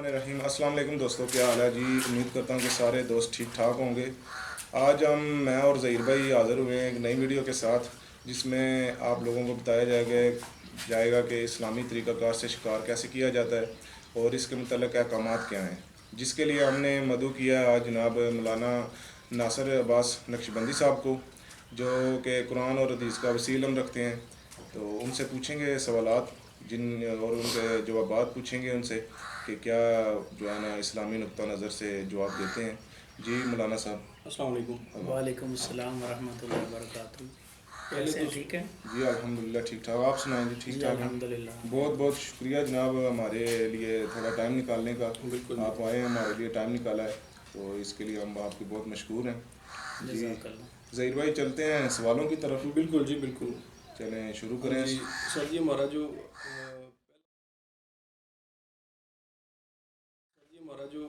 الرحمن الرحیم السلام علیکم دوستوں کیا حال ہے جی امید کرتا ہوں کہ سارے دوست ٹھیک ٹھاک ہوں گے آج ہم میں اور ظہیر بھائی حاضر ہوئے ہیں ایک نئی ویڈیو کے ساتھ جس میں آپ لوگوں کو بتایا جائے گا جائے گا کہ اسلامی طریقہ کار سے شکار کیسے کیا جاتا ہے اور اس کے متعلق احکامات کیا ہیں جس کے لیے ہم نے مدعو کیا آج جناب مولانا ناصر عباس نقشبندی صاحب کو جو کہ قرآن اور حدیث کا وسیع علم رکھتے ہیں تو ان سے پوچھیں گے سوالات جن اور ان سے جوابات پوچھیں گے ان سے کہ کیا جو ہے نا اسلامی نقطہ نظر سے جواب دیتے ہیں۔ جی مولانا صاحب۔ السلام علیکم۔ وعلیکم السلام ورحمۃ اللہ وبرکاتہ۔ ٹھیک ہے جی الحمد للہ ٹھیک ٹھاک۔ آپ سنائیں جی ٹھیک جی، ٹھاک الحمد للہ بہت بہت شکریہ جناب ہمارے لیے تھوڑا ٹائم نکالنے کا۔ بالکل۔ آپ آئے ہمارے لیے ٹائم نکالا ہے تو اس کے لیے ہم آپ کے بہت مشکور ہیں۔ جی۔ ظہیر بھائی چلتے ہیں سوالوں کی طرف۔ بالکل جی بالکل۔ چلیں شروع کریں۔ جی، سر جی ہمارا جو جی، ہمارا جو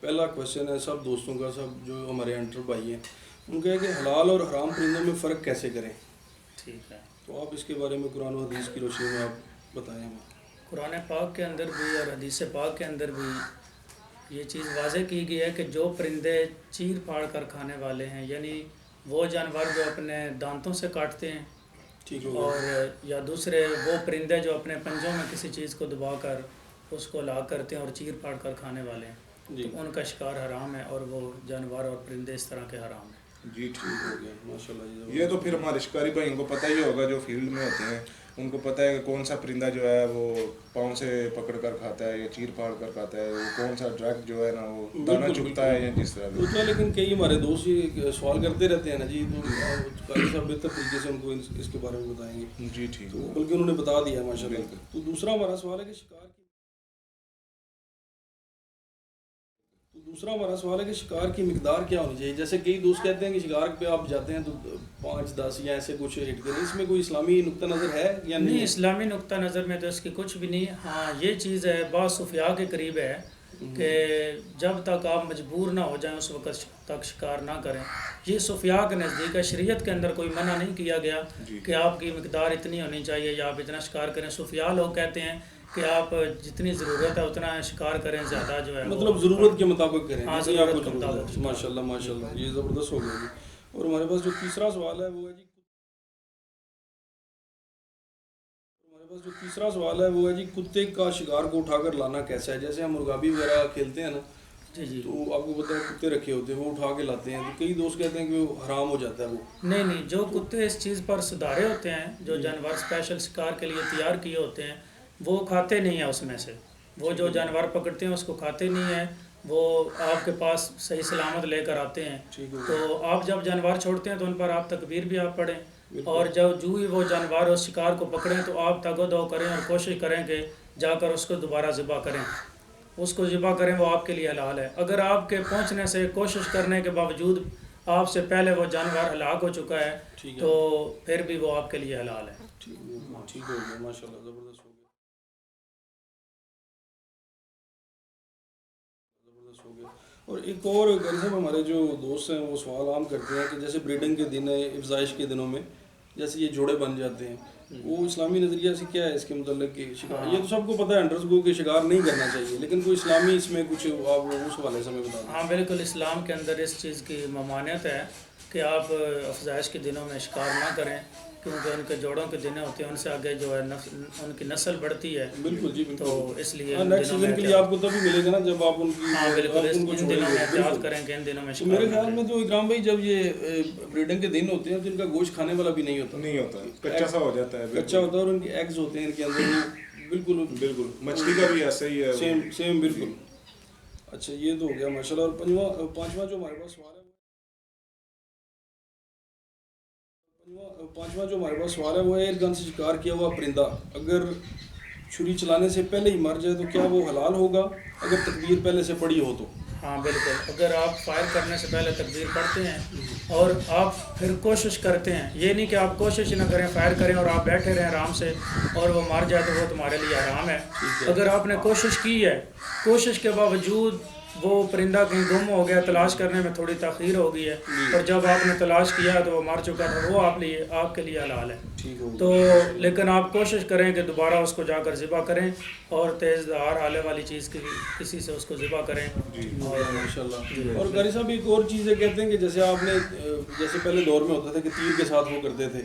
پہلا کوشچن ہے سب دوستوں کا سب جو ہمارے انٹر بھائی ہیں ان کا ہے کہ حلال اور حرام پرندوں میں فرق کیسے کریں؟ ٹھیک ہے۔ تو آپ اس کے بارے میں قرآن و حدیث کی روشنی میں آپ بتائیں ہمیں۔ قرآن پاک کے اندر بھی اور حدیث پاک کے اندر بھی یہ چیز واضح کی گئی ہے کہ جو پرندے چیر پھاڑ کر کھانے والے ہیں یعنی وہ جانور جو اپنے دانتوں سے کاٹتے ہیں اور یا دوسرے وہ پرندے جو اپنے پنجوں میں کسی چیز کو دبا کر اس کو لا کرتے ہیں اور چیر پاڑ کر کھانے والے ہیں جی۔ تو ان کا شکار حرام ہے اور وہ جانور اور پرندے اس طرح کے حرام ہیں۔ جی ٹھیک ہو گیا ماشاء اللہ۔ یہ تو پھر ہمارے شکاری بھائیوں کو پتہ ہی ہوگا جو فیلڈ میں ہوتے ہیں۔ ان کو پتہ ہے کہ کون سا پرندہ جو ہے وہ پاؤں سے پکڑ کر کھاتا ہے یا چیر پھاڑ کر کھاتا ہے کون سا ڈرگ جو ہے نا وہ دانا چکتا ہے یا جس طرح بھی۔ لیکن کئی ہمارے دوست یہ سوال کرتے رہتے ہیں نا جی تو کافی صاحب بہتر طریقے سے ان کو اس کے بارے میں بتائیں گے۔ جی ٹھیک۔ بلکہ انہوں نے بتا دیا ماشاء اللہ تو دوسرا ہمارا سوال ہے کہ شکار دوسرا ہمارا سوال ہے کہ شکار کی مقدار کیا ہونی چاہیے؟ جیسے کئی دوست کہتے ہیں کہ شکار پہ آپ جاتے ہیں تو پانچ دس یا ایسے کچھ ہٹ کر اس میں کوئی اسلامی نقطہ نظر ہے یا نہیں اسلامی نقطہ نظر میں تو اس کی کچھ بھی نہیں۔ ہاں یہ چیز ہے باصفیہ کے قریب ہے کہ جب تک آپ مجبور نہ ہو جائیں اس وقت تک شکار نہ کریں۔ یہ صوفیاء کے نزدیک ہے۔ شریعت کے اندر کوئی منع نہیں کیا گیا جی۔ کہ آپ کی مقدار اتنی ہونی چاہیے یا آپ اتنا شکار کریں۔ صوفیاء لوگ کہتے ہیں کہ آپ جتنی ضرورت ہے اتنا شکار کریں زیادہ جو ہے مطلب ضرورت کے مطابق کریں ماشاء اللہ ماشاء اللہ یہ زبردست ہو گیا جی۔ اور ہمارے پاس جو تیسرا سوال ہے وہ ہے جی۔ ہمارے پاس جو تیسرا سوال ہے وہ ہے جی کتے کا شکار کو اٹھا کر لانا کیسا ہے؟ جیسے ہم مرغابی وغیرہ کھیلتے ہیں نا جی، جی۔ تو آپ کو پتہ ہے کتے رکھے ہوتے ہیں وہ اٹھا کے لاتے ہیں۔ تو کئی دوست کہتے ہیں کہ وہ حرام ہو جاتا ہے وہ۔ نہیں نہیں جو کتے اس چیز پر سدھارے ہوتے ہیں جو جانور اسپیشل شکار کے لیے تیار کیے ہوتے ہیں وہ کھاتے نہیں ہیں اس میں سے۔ وہ جو جانور پکڑتے ہیں اس کو کھاتے نہیں ہیں۔ وہ آپ کے پاس صحیح سلامت لے کر آتے ہیں۔ تو آپ جب جانور چھوڑتے ہیں تو ان پر آپ تکبیر بھی آپ پڑھیں۔ اور جب جو ہی وہ جانور اس شکار کو پکڑیں تو آپ تگ و دو کریں اور کوشش کریں کہ جا کر اس کو دوبارہ ذبح کریں۔ اس کو ذبح کریں وہ آپ کے لیے حلال ہے۔ اگر آپ کے پہنچنے سے کوشش کرنے کے باوجود آپ سے پہلے وہ جانور ہلاک ہو چکا ہے تو پھر بھی وہ آپ کے لیے حلال ہے۔ ٹھیک ہے۔ ماشاء اللہ زبردست۔ اور ایک اور غیر صاحب ہمارے جو دوست ہیں وہ سوال عام کرتے ہیں کہ جیسے بریڈنگ کے دن ہے افزائش کے دنوں میں جیسے یہ جوڑے بن جاتے ہیں۔ وہ اسلامی نظریہ سے کیا ہے اس کے متعلق کہ شکار؟ ہاں۔ یہ تو سب کو پتہ ہے انڈرس گو کہ شکار نہیں کرنا چاہیے لیکن کوئی اسلامی اس میں کچھ آپ اس حوالے سے ہمیں بتا ہاں بالکل۔ اسلام کے اندر اس چیز کی ممانعت ہے کہ آپ افزائش کے دنوں میں شکار نہ کریں۔ کیونکہ ان کے جوڑوں کے دن ہوتے ہیں ان سے آگے جو ہے ان کی نسل بڑھتی ہے۔ بالکل جی تو اس ہاں، لیے آپ کو تبھی ملے گا نا جب آپ ان کی ہاں، میرے خیال میں جو اکرام بھائی جب یہ بریڈنگ کے دن ہوتے ہیں جن کا گوشت کھانے والا بھی نہیں ہوتا۔ نہیں ہوتا کچا سا ہو جاتا ہے کچا ہوتا ہے اور ان کے ایگز ہوتے ہیں ان کے اندر بھی بالکل بالکل۔ مچھلی کا بھی ایسا ہی ہے۔ سیم سیم بالکل۔ اچھا یہ تو ہو گیا ماشاء اللہ اور پانچواں جو ہمارے پاس سوال ہے پانچواں جو ہمارے پاس سوال ہے وہ ایئر گن سے شکار کیا ہوا پرندہ۔ اگر چھری چلانے سے پہلے ہی مر جائے تو کیا وہ حلال ہوگا؟ اگر تقدیر پہلے سے پڑی ہو تو۔ ہاں بالکل۔ اگر آپ فائر کرنے سے پہلے تقدیر پڑھتے ہیں اور آپ پھر کوشش کرتے ہیں یہ نہیں کہ آپ کوشش نہ کریں فائر کریں اور آپ بیٹھے رہیں آرام سے اور وہ مار جائے تو وہ تمہارے لیے آرام ہے۔ اگر آپ نے کوشش کی ہے کوشش کے باوجود وہ پرندہ کہیں گم ہو گیا تلاش کرنے میں تھوڑی تاخیر ہو گئی ہے جی۔ اور جب آپ نے تلاش کیا تو وہ مار چکا تھا وہ آپ لیے آپ کے لیے حلال ہے۔ تو لیکن آپ کوشش کریں کہ دوبارہ اس کو جا کر ذبح کریں اور تیز دھار آلے والی چیز کی کسی سے اس کو ذبح کریں۔ ماشاء اللہ جی۔ اور قاری صاحب ایک اور چیزیں کہتے ہیں کہ جیسے آپ نے جیسے پہلے دور میں ہوتا تھا کہ تیر کے ساتھ وہ کرتے تھے۔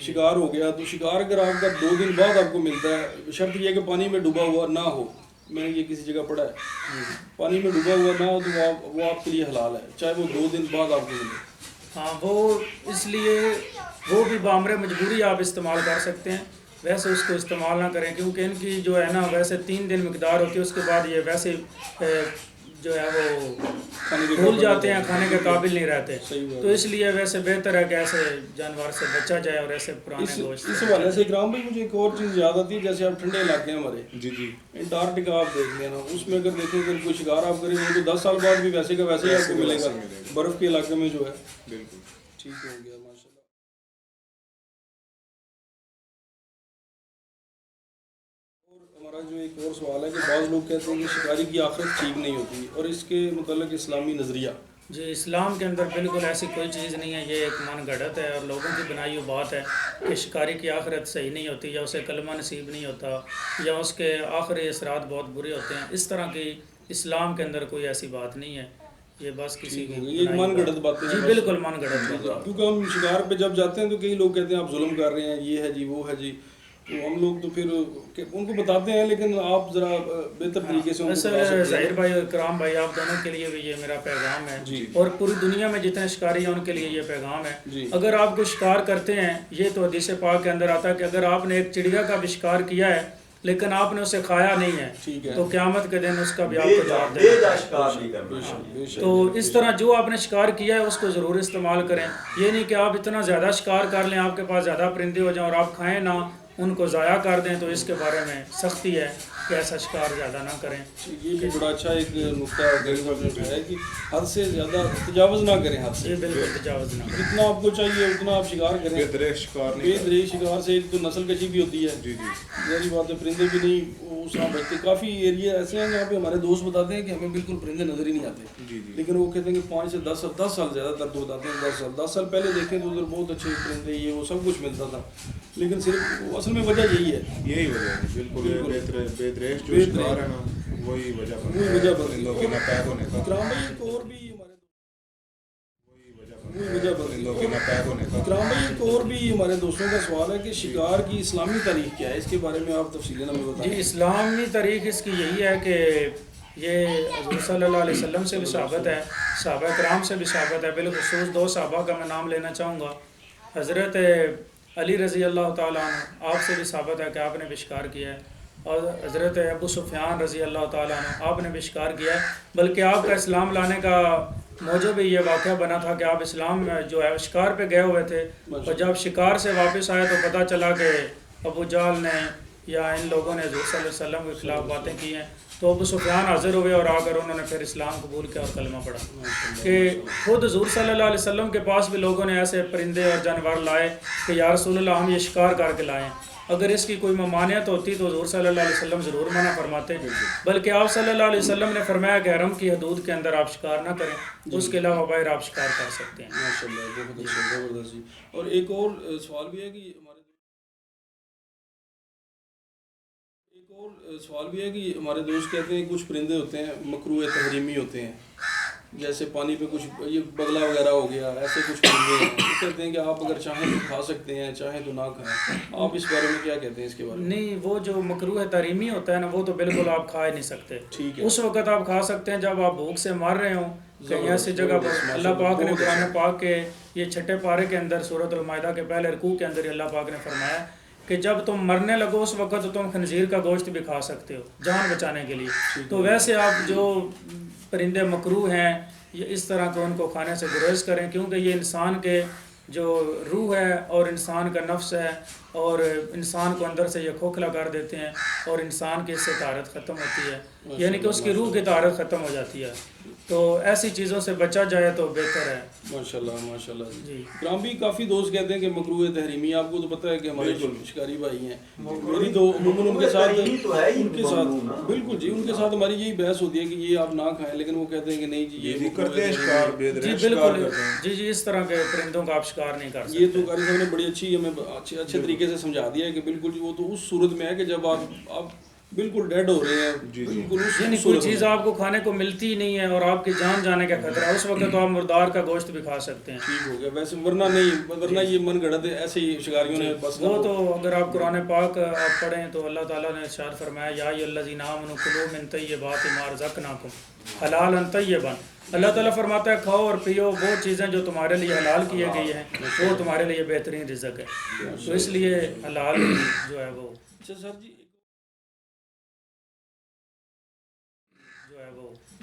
شکار ہو گیا تو شکار اگر آپ کا دو دن بعد آپ کو ملتا ہے شرط یہ کہ پانی میں ڈوبا ہوا نہ ہو۔ میں نے یہ کسی جگہ پڑھا ہے۔ پانی میں ڈوبا ہوا نہ ہو تو وہ آپ کے لیے حلال ہے، چاہے وہ دو دن بعد آپ کے لیے ہاں وہ اس لیے وہ بھی بامر مجبوری آپ استعمال کر سکتے ہیں۔ ویسے اس کو استعمال نہ کریں، کیونکہ ان کی جو ہے نا، ویسے تین دن مقدار ہوتی ہے، اس کے بعد یہ ویسے جو ہے وہ بھول جاتے ہیں کھانے کے قابل نہیں رہتے۔ تو اس لیے ویسے بہتر ہے کہ ایسے جانور سے بچا جائے اور ایسے پرانے اس گوشت اس حوالے سے اکرام بھائی مجھے ایک اور چیز یاد آتی ہے جیسے آپ ٹھنڈے علاقے ہیں ہمارے۔ جی جی۔ انٹارکٹیکا آپ دیکھ لینا اس میں اگر دیکھیں اگر کوئی شکار آپ کریں گے تو دس سال بعد بھی ویسے کا ویسے ہی آپ کو ملے گا۔ برف کے علاقے میں جو ہے۔ بالکل۔ ٹھیک ہو گیا۔ جو ایک اور سوال ہے کہ بعض لوگ کہتے ہیں کہ شکاری کی آخرت ٹھیک نہیں ہوتی اور اس کے متعلق اسلامی نظریہ۔ جی اسلام کے اندر بالکل ایسی کوئی چیز نہیں ہے یہ ایک من گھڑت ہے اور لوگوں کی بنائی ہوئی بات ہے کہ شکاری کی آخرت صحیح نہیں ہوتی یا اسے کلمہ نصیب نہیں ہوتا یا اس کے آخری اثرات بہت برے ہوتے ہیں۔ اس طرح کی اسلام کے اندر کوئی ایسی بات نہیں ہے۔ یہ بس کسی کی من ہوئی گھڑت باتیں ہیں جی۔ بالکل من گھڑت بات ہے۔ کیونکہ ہم شکار پہ جب جاتے ہیں تو کئی لوگ کہتے ہیں آپ ظلم کر رہے ہیں یہ ہے جی وہ ہے جی۔ تو ہم لوگ تو پھر ان کو بتاتے ہیں لیکن آپ ذرا بہتر طریقے سے ظاہر بھائی اور کرام بھائی آپ دونوں کے لیے بھی یہ میرا پیغام ہے جی۔ اور پوری دنیا میں جتنے شکاری ہیں ان کے لیے یہ پیغام ہے جی۔ اگر آپ کو شکار کرتے ہیں یہ تو حدیث پاک کے اندر آتا ہے کہ اگر آپ نے ایک چڑیا کا بھی شکار کیا ہے لیکن آپ نے اسے کھایا نہیں ہے تو قیامت کے دن اس کا بھی آپ کو جواب شک۔ تو اس طرح جو آپ نے شکار کیا ہے اس کو ضرور استعمال کریں یہ نہیں کہ آپ اتنا زیادہ شکار کر لیں آپ کے پاس زیادہ پرندے ہو جائیں اور آپ کھائیں نہ ان کو ضائع کر دیں تو اس کے بارے میں سختی ہے۔ کہ ایسا شکار زیادہ نہ کریں۔ یہ بھی بڑا اچھا ایک نقطہ غریب صاحب نے اٹھایا ہے کہ حد سے زیادہ تجاوز نہ کریں حد سے۔ یہ بالکل تجاوز نہ کریں۔ جتنا آپ کو چاہیے اتنا آپ شکار کریں۔ بے درے شکار نہیں بے دری شکار سے ایک تو نسل کشی بھی ہوتی ہے۔ جی جی۔ ظاہری بات ہے پرندے بھی نہیں وہ اس طرح بچتے کافی ایریا ایسے ہیں جہاں پہ ہمارے دوست بتاتے ہیں کہ ہمیں بالکل پرندے نظر ہی نہیں آتے۔ جی جی۔ لیکن وہ کہتے ہیں کہ پانچ سے دس سال دس سال زیادہ تر تو بتاتے ہیں دس سال۔ دس سال پہلے دیکھیں تو ادھر بہت اچھے پرندے یہ وہ سب کچھ ملتا تھا۔ لیکن صرف اصل میں وجہ یہی ہے۔ یہی وجہ ہے بالکل بالکل۔ بہتر بے دریش جو بے شکار ہے نا وہی وجہ بنتا وہی ہے وجہ بن پرندوں کے ناپید ہونے کا۔ اکرام بھائی ایک اور بھی ہمارے وہی وجہ وہی بنتا وجہ ہے بن پرندوں کے ناپید ہونے کا۔ اکرام بھائی ایک اور بھی ہمارے دوستوں کا سوال ہے کہ شکار کی اسلامی تاریخ کیا ہے؟ اس کے بارے میں آپ تفصیل ہمیں بتائیں۔ جی اسلامی تاریخ اس کی یہی ہے کہ یہ حضور صلی اللہ علیہ وسلم سے بھی ثابت ہے صحابہ کرام سے بھی ثابت ہے۔ بالخصوص دو صحابہ کا میں نام لینا چاہوں گا۔ حضرت علی رضی اللہ تعالیٰ عنہ آپ سے بھی ثابت ہے کہ آپ نے بھی شکار کیا ہے۔ اور حضرت ابو سفیان رضی اللہ تعالیٰ عنہ، آپ نے بھی شکار کیا بلکہ آپ کا اسلام لانے کا موجب ہی یہ واقعہ بنا تھا کہ آپ اسلام میں جو ہے شکار پہ گئے ہوئے تھے۔ اور جب شکار سے واپس آئے تو پتہ چلا کہ ابو جال نے یا ان لوگوں نے حضور صلی اللہ علیہ وسلم کے خلاف باتیں کی ہیں۔ تو ابو سفیان حاضر ہوئے اور آ کر انہوں نے پھر اسلام قبول کیا اور کلمہ پڑھا۔ کہ خود حضور صلی اللہ علیہ وسلم کے پاس بھی لوگوں نے ایسے پرندے اور جانور لائے کہ یا رسول اللہ ہم یہ شکار کر کے لائیں اگر اس کی کوئی ممانعت ہوتی تو حضور صلی اللہ علیہ وسلم ضرور منع فرماتے۔ بلکہ آپ صلی اللہ علیہ وسلم نے فرمایا کہ حرم کی حدود کے اندر آپ شکار نہ کریں اس کے علاوہ باہر آپ شکار کر سکتے ہیں۔ ماشاء اللہ بہت اچھا جی۔ اور ایک اور سوال بھی ہے کہ ہمارے ایک اور سوال بھی ہے کہ ہمارے دوست کہتے ہیں کچھ پرندے ہوتے ہیں مکروع تحریمی ہوتے ہیں۔ جیسے پانی پہ کچھ یہ بگلا وغیرہ ہو گیا ایسے کچھ پرندے ہیں۔ کہتے ہیں کہ آپ اگر چاہیں تو کھا سکتے ہیں چاہیں تو نہ کھائیں۔ آپ اس بارے میں کیا کہتے ہیں اس کے بارے میں؟ نہیں وہ جو مکروح تحریمی ہوتا ہے نا وہ تو بالکل آپ کھا ہی نہیں سکتے۔ ٹھیک ہے۔ اس وقت آپ کھا سکتے ہیں جب آپ بھوک سے مر رہے ہوں۔ کہیں ایسی جگہ پر اللہ پاک نے قرآن پاک کے یہ چھٹے پارے کے اندر صورت المائدہ کے پہلے رکوع کے اندر اللہ پاک نے فرمایا کہ جب تم مرنے لگو اس وقت تو تم خنزیر کا گوشت بھی کھا سکتے ہو جان بچانے کے لیے۔ تو ویسے آپ جو پرندے مکرو ہیں، یہ اس طرح کے ان کو کھانے سے گریز کریں، کیونکہ یہ انسان کے جو روح ہے اور انسان کا نفس ہے اور انسان کو اندر سے یہ کھوکھلا کر دیتے ہیں اور انسان کی اس سے طارت ختم ہوتی ہے۔ یعنی کہ اس کی روح کی طارت ختم ہو جاتی ہے۔ تو ایسی چیزوں سے بچا جائے تو بہتر ہے۔ ماشاء اللہ ماشاء اللہ جی۔ جی گرام بھی کافی دوست کہتے ہیں کہ مکرو تحریمی آپ کو تو پتہ ہے کہ ہمارے جو شکاری بھائی ہیں میری تو عموماً ان کے ساتھ ان کے ساتھ۔ بالکل جی ان کے ساتھ ہماری یہی بحث ہوتی ہے کہ یہ آپ نہ کھائیں لیکن وہ کہتے ہیں کہ نہیں جی یہ یہ مکروہ کرتے ہیں شکار جی بالکل۔ جی جی اس طرح کے پرندوں کا آپ شکار نہیں کر یہ سکتے۔ تو قاری صاحب نے بڑی اچھی ہمیں اچھے اچھے طریقے سے سمجھا دیا ہے کہ بالکل جی وہ تو اس صورت میں ہے کہ جب آپ آپ بالکل ڈیڈ ہو رہے ہیں۔ جی، جی۔ بالکل یعنی کوئی چیز۔ آپ کو کھانے کو ملتی ہی نہیں ہے اور آپ کی جان جانے کا خطرہ ہے اس وقت تو آپ مردار کا گوشت بھی کھا سکتے ہیں۔ ٹھیک ہو گیا۔ ویسے ورنہ نہیں ورنہ یہ من گڑت ہے ایسے ہی شکاریوں نے بس وہ تو اگر آپ قرآن پاک آپ پڑھیں تو اللہ تعالیٰ نے ارشاد فرمایا یا الذین آمنوا کلوا من طیبات ما رزقناکم حلالا طیبا۔ اللہ تعالیٰ فرماتا ہے کھاؤ اور پیو وہ چیزیں جو تمہارے لیے حلال کیے گئی ہیں وہ تمہارے لیے بہترین رزق ہے۔ تو اس لیے حلال جو ہے وہ۔ اچھا سر جی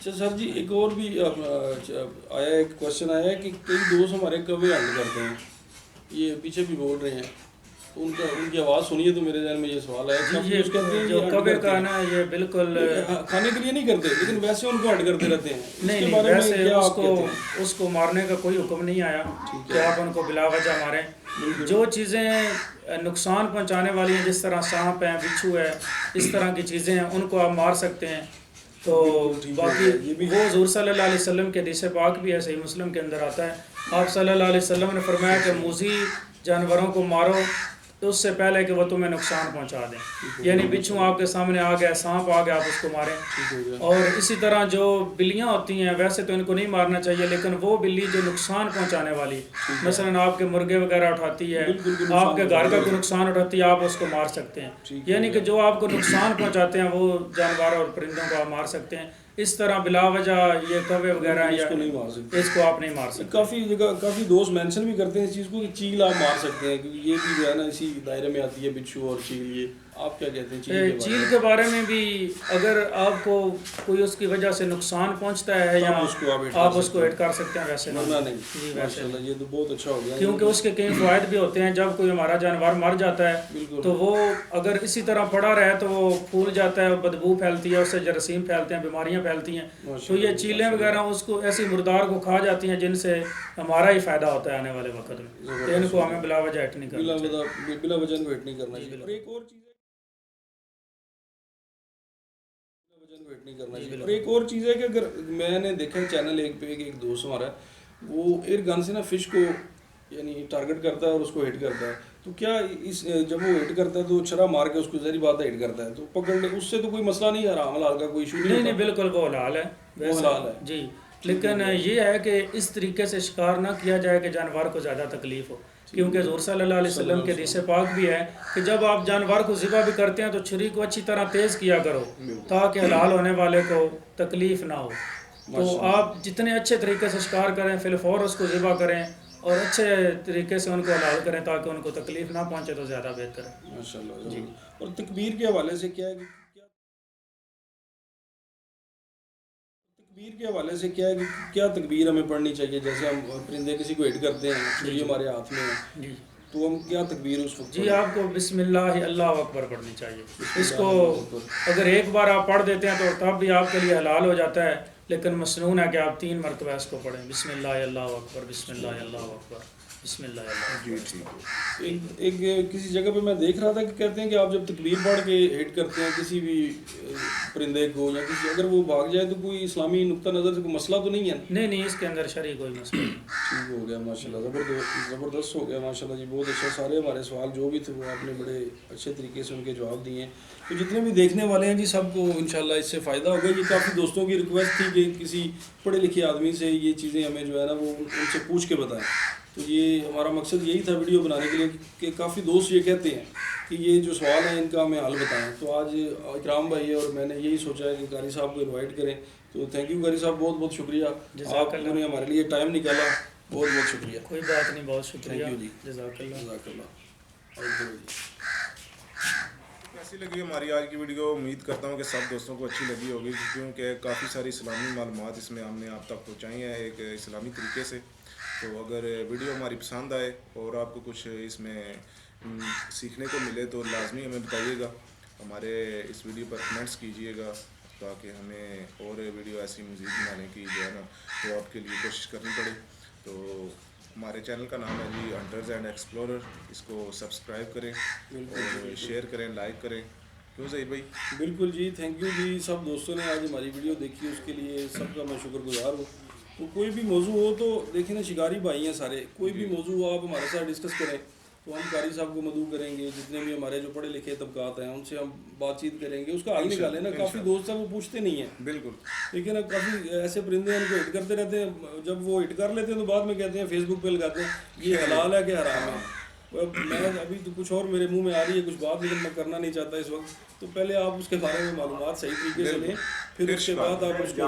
اچھا سر جی ایک اور بھی آ، آیا ہے ایک کوشچن آیا ہے کہ کئی دوست ہمارے کوے حل کرتے ہیں۔ یہ پیچھے بھی بول رہے ہیں۔ تو ان کا ان کی آواز سنیے تو میرے ذہن میں یہ سوال ہے جی جو ہڈ کا نا یہ بالکل۔ ہاں، کھانے کے لیے نہیں کرتے لیکن ویسے ان کو ہڈ کرتے رہتے ہیں۔ نہیں ویسے اس کو اس کو مارنے کا کوئی حکم نہیں آیا۔ کہ آپ ان کو بلا وجہ ماریں۔ جو چیزیں نقصان پہنچانے والی ہیں جس طرح سانپ ہیں بچھو ہے اس طرح کی چیزیں ہیں ان کو آپ مار سکتے ہیں۔ تو باقی وہ حضور صلی اللہ علیہ وسلم کے حدیث پاک بھی ہے صحیح مسلم کے اندر آتا ہے۔ آپ صلی اللہ علیہ وسلم نے فرمایا کہ موزی جانوروں کو مارو تو اس سے پہلے کہ وہ تمہیں نقصان پہنچا دیں۔ یعنی بچھو آپ کے سامنے آ گیا سانپ آ گیا آپ اس کو ماریں۔ اور اسی طرح جو بلیاں ہوتی ہیں ویسے تو ان کو نہیں مارنا چاہیے لیکن وہ بلی جو نقصان پہنچانے والی مثلا آپ کے مرغے وغیرہ اٹھاتی ہے آپ کے گھر کا کوئی نقصان اٹھاتی ہے آپ اس کو مار سکتے ہیں۔ یعنی کہ جو آپ کو نقصان پہنچاتے ہیں وہ جانور اور پرندوں کو آپ مار سکتے ہیں۔ اس طرح بلا وجہ یہ کوے وغیرہ اس کو نہیں مار سکتے۔ اس کو آپ نہیں مار سکتے۔ کافی جگہ کافی دوست مینشن بھی کرتے ہیں اس چیز کو کہ چیل آپ مار سکتے ہیں کیونکہ یہ بھی جو ہے نا اسی دائرے میں آتی ہے بچھو اور چیل یہ۔ آپ کیا کہتے ہیں چیل کے بارے میں؟ بھی اگر آپ کو کوئی اس کی وجہ سے نقصان پہنچتا ہے یا آپ اس کو ہٹ کر سکتے ہیں ویسے جی ویسے۔ ماشاءاللہ یہ تو بہت اچھا ہو گیا۔ کیونکہ اس کے کئی فوائد بھی ہوتے ہیں۔ جب کوئی ہمارا جانور مر جاتا ہے تو وہ اگر اسی طرح پڑا رہے تو وہ پھول جاتا ہے بدبو پھیلتی ہے اس سے جراثیم پھیلتے ہیں بیماریاں پھیلتی ہیں۔ تو یہ چیلیں وغیرہ اس کو ایسی مردار کو کھا جاتی ہیں جن سے ہمارا ہی فائدہ ہوتا ہے آنے والے وقت میں۔ ان کو ہمیں بلا وجہ ہٹ نہیں بلا کرنا وجہ بلا وجہ ویٹ نہیں کرنا چاہیے۔ اور ایک اور چیز ویٹ نہیں کرنا چاہیے۔ اور ایک اور چیز ہے کہ اگر میں نے دیکھا چینل ایک پہ ایک دوست ہمارا ہے وہ ایئر گن سے نا فش کو یعنی ٹارگٹ کرتا ہے اور اس کو ہٹ کرتا ہے۔ تو کیا اس جب وہ ہٹ کرتا ہے تو چھرا مار کے اس کو ظاہری بات ہے ہٹ کرتا ہے۔ تو پکڑ لے اس سے تو کوئی مسئلہ نہیں ہے حرام حلال کا کوئی ایشو نہیں نہیں بالکل وہ حلال ہے۔ وہ حلال ہے۔ جی لیکن یہ ہے کہ اس طریقے سے شکار نہ کیا جائے کہ جانور کو زیادہ تکلیف ہو۔ کیونکہ حضور صلی اللہ علیہ وسلم کے حدیث پاک بھی ہے کہ جب آپ جانور کو ذبح بھی کرتے ہیں تو چھری کو اچھی طرح تیز کیا کرو تاکہ حلال ہونے والے کو تکلیف نہ ہو۔ تو آپ جتنے اچھے طریقے سے شکار کریں فی الفور اس کو ذبح کریں اور اچھے طریقے سے ان کو حلال کریں تاکہ ان کو تکلیف نہ پہنچے تو زیادہ بہتر ہے۔ ماشاء اللہ اور تکبیر کے حوالے سے کیا ہے؟ تکبیر کے حوالے سے کیا ہے کہ کیا تکبیر ہمیں پڑھنی چاہیے؟ جیسے ہم پرندے کسی کو ہٹ کرتے ہیں تو یہ ہمارے ہاتھ میں ہے جی. تو ہم کیا تکبیر اس وقت جی آپ کو بسم اللہ اللہ اکبر پڑھنی چاہیے۔ اس کو اگر ایک بار آپ پڑھ دیتے ہیں تو تب بھی آپ کے لیے حلال ہو جاتا ہے لیکن مسنون ہے کہ آپ تین مرتبہ اس کو پڑھیں۔ بسم اللہ اللہ اکبر بسم اللہ اللہ اکبر۔ بسم اللہ جی ٹھیک ہے۔ ایک کسی جگہ پہ میں دیکھ رہا تھا کہ کہتے ہیں کہ آپ جب تکبیر پڑھ کے ہٹ کرتے ہیں کسی بھی پرندے کو یا کسی اگر وہ بھاگ جائے تو کوئی اسلامی نقطہ نظر سے کوئی مسئلہ تو نہیں ہے؟ نہیں نہیں اس کے اندر شرعی کوئی مسئلہ نہیں۔ ٹھیک ہو گیا ماشاء اللہ زبردست زبردست ہو گیا ماشاء اللہ جی بہت اچھا۔ سارے ہمارے سوال جو بھی تھے وہ آپ نے بڑے اچھے طریقے سے ان کے جواب دیے ہیں۔ تو جتنے بھی دیکھنے والے ہیں جی سب کو انشاءاللہ اس سے فائدہ ہوگا۔ یہ کافی دوستوں کی ریکویسٹ تھی کہ کسی پڑھے لکھے آدمی سے یہ چیزیں ہمیں جو ہے نا وہ ان سے پوچھ کے بتائیں۔ تو یہ ہمارا مقصد یہی تھا ویڈیو بنانے کے لیے کہ کافی دوست یہ کہتے ہیں کہ یہ جو سوال ہیں ان کا ہمیں حل بتائیں۔ تو آج اکرام بھائی ہے اور میں نے یہی سوچا ہے کہ قاری صاحب کو انوائٹ کریں۔ تو تھینک یو قاری صاحب بہت بہت شکریہ۔ آپ نے ہمارے لیے ٹائم نکالا۔ بہت بہت شکریہ۔ کوئی بات نہیں بہت شکریہ۔ جی۔ جزاک اللہ۔ جزاک اللہ۔ کیسی لگی ہماری آج کی ویڈیو۔ امید کرتا ہوں کہ سب دوستوں کو اچھی لگی ہوگی کیونکہ کافی ساری اسلامی معلومات اس میں ہم نے آپ تک پہنچائی ہیں ایک اسلامی طریقے سے۔ تو اگر ویڈیو ہماری پسند آئے اور آپ کو کچھ اس میں سیکھنے کو ملے تو لازمی ہمیں بتائیے گا۔ ہمارے اس ویڈیو پر کمنٹس کیجیے گا تاکہ ہمیں اور ویڈیو ایسی مزید بنانے کی جو ہے نا وہ آپ کے لیے کوشش کرنی پڑے۔ تو ہمارے چینل کا نام ہے جی ہنٹرز اینڈ ایکسپلورر اس کو سبسکرائب کریں اور شیئر کریں لائک کریں۔ کیوں ظہیر بھائی؟ بالکل جی تھینک یو جی۔ سب دوستوں نے آج ہماری ویڈیو دیکھی اس کے لیے سب کا میں شکر گزار ہوں۔ تو کوئی بھی موضوع ہو تو دیکھیں نا شکاری بھائی ہیں سارے۔ کوئی بھی موضوع ہو آپ ہمارے ساتھ ڈسکس کریں۔ تو ہم قاری صاحب کو مدعو کریں گے۔ جتنے بھی ہمارے جو پڑھے لکھے طبقات ہیں ان سے ہم بات چیت کریں گے۔ اس کا حل نکالیں نا۔ کافی دوست ہیں وہ پوچھتے نہیں ہیں۔ بالکل۔ لیکن اب کافی ایسے پرندے ہیں ان کو ہٹ کرتے رہتے ہیں۔ جب وہ ہٹ کر لیتے ہیں تو بعد میں کہتے ہیں فیس بک پہ لگاتے ہیں یہ حلال ہے کہ حرام ہے؟ میں ابھی تو کچھ اور میرے منہ میں آ رہی ہے کچھ بات لیکن میں کرنا نہیں چاہتا اس وقت۔ تو پہلے آپ اس کے بارے میں معلومات صحیح طریقے سے لیں۔ پھر اس کے بعد آپ اس کو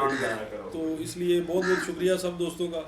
تو اس لیے بہت بہت شکریہ سب دوستوں کا۔